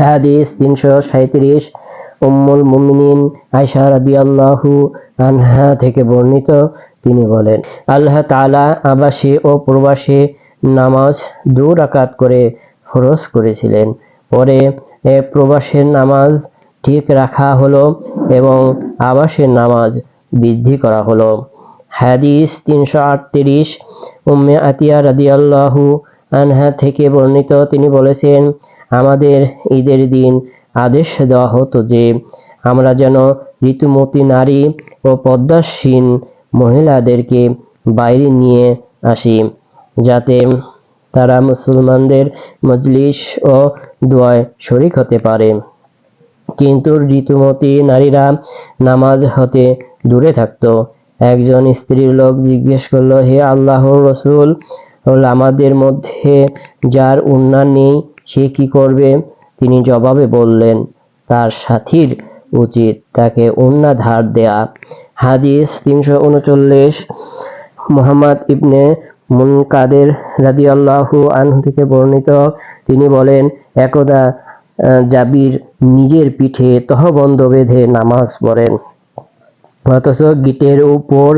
হাদিস তিনশো সাঁত্রিশ উম্মুল মুমিনিন আয়সা রাদিয়াল্লাহু আনহা থেকে বর্ণিত। তিনি বলেন, আল্লাহ তাআলা আবাসী ও প্রবাসী নামাজ দু রাকাত করে ফরজ করেছিলেন। পরে এ প্রবাসের নামাজ ঠিক রাখা হলো এবং আবাসের নামাজ বৃদ্ধি করা হলো। হাদিস তিনশো আটত্রিশ উম্মে আতিয়া রাদিয়াল্লাহু আনহা থেকে বর্ণিত। তিনি বলেছেন আমাদের ঈদের দিন আদেশ দেওয়া হতো যে, আমরা যেন ঋতুমতী নারী ও পদ্মাসীন মহিলাদেরকে বাইরে নিয়ে আসি, যাতে তারা মুসলমানদের মজলিস ও দোয়ায় শরিক হতে পারে। কিন্তু ঋতুমতী নারীরা নামাজ হতে দূরে থাকতো। একজন স্ত্রীর লোক জিজ্ঞেস করল, হে আল্লাহ রসুল আমাদের মধ্যে যার উন্নয়ন নেই সে কি করবে? তিনি জবাবে বললেন, তার সাথীর উচিত তাকে উন্না ধার দেয়া। হাদিস তিনশো উনচল্লিশ, মোহাম্মদ ইবনে মুনকাদের রাদিয়াল্লাহু আনহু থেকে বর্ণিত। তিনি বলেন, একদা জাবির নিজের পিঠে তহবন্ধ বেঁধে নামাজ পড়েন। অথচ গিটের উপর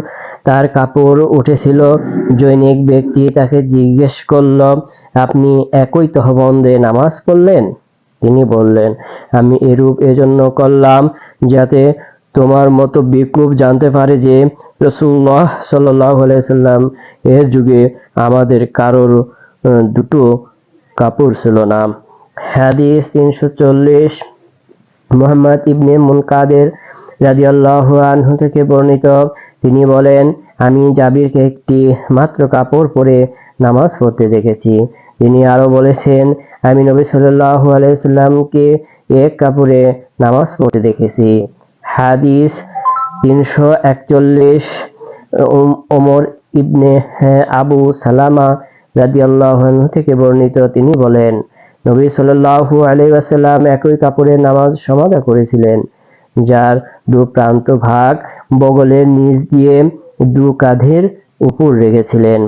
তার কাপড় উঠেছিল। জৈনিক ব্যক্তি তাকে জিজ্ঞেস করল, আপনি একই তহবন্দে নামাজ পড়লেন? তিনি বললেন, আমি এরূপ এজন্য করলাম যাতে তোমার মতো বিকুব জানতে পারে যে রসুল্লাহ সাল্লাহ সাল্লাম এর যুগে আমাদের কারোর দুটো কাপড় ছিল না। হাদিস তিনশো চল্লিশ। মোহাম্মদ ইবনে মুনকাদের রাদিয়াল্লাহু আনহু থেকে বর্ণিত। তিনি বলেন আমি জাবিরকে একটি মাত্র কাপড় পরে নামাজ পড়তে দেখেছি। তিনি আরও বলেছেন আমি নবী সাল্লাল্লাহু আলাইহি সাল্লামকে এক কাপড়ে নামাজ পড়তে দেখেছি। হাদিস তিনশো একচল্লিশ ওমর ইবনে হ্যাঁ, আবু সালামা রাদিয়াল্লাহু থেকে বর্ণিত। তিনি বলেন নবী সাল্লাল্লাহু আলাইহি ওয়াসাল্লাম একই কাপড়ে নামাজ সমাধা করেছিলেন। যার দু প্রান্ত ভাগ বগলের নিচ দিয়ে দু কাঁধের উপর রেখেছিলেন।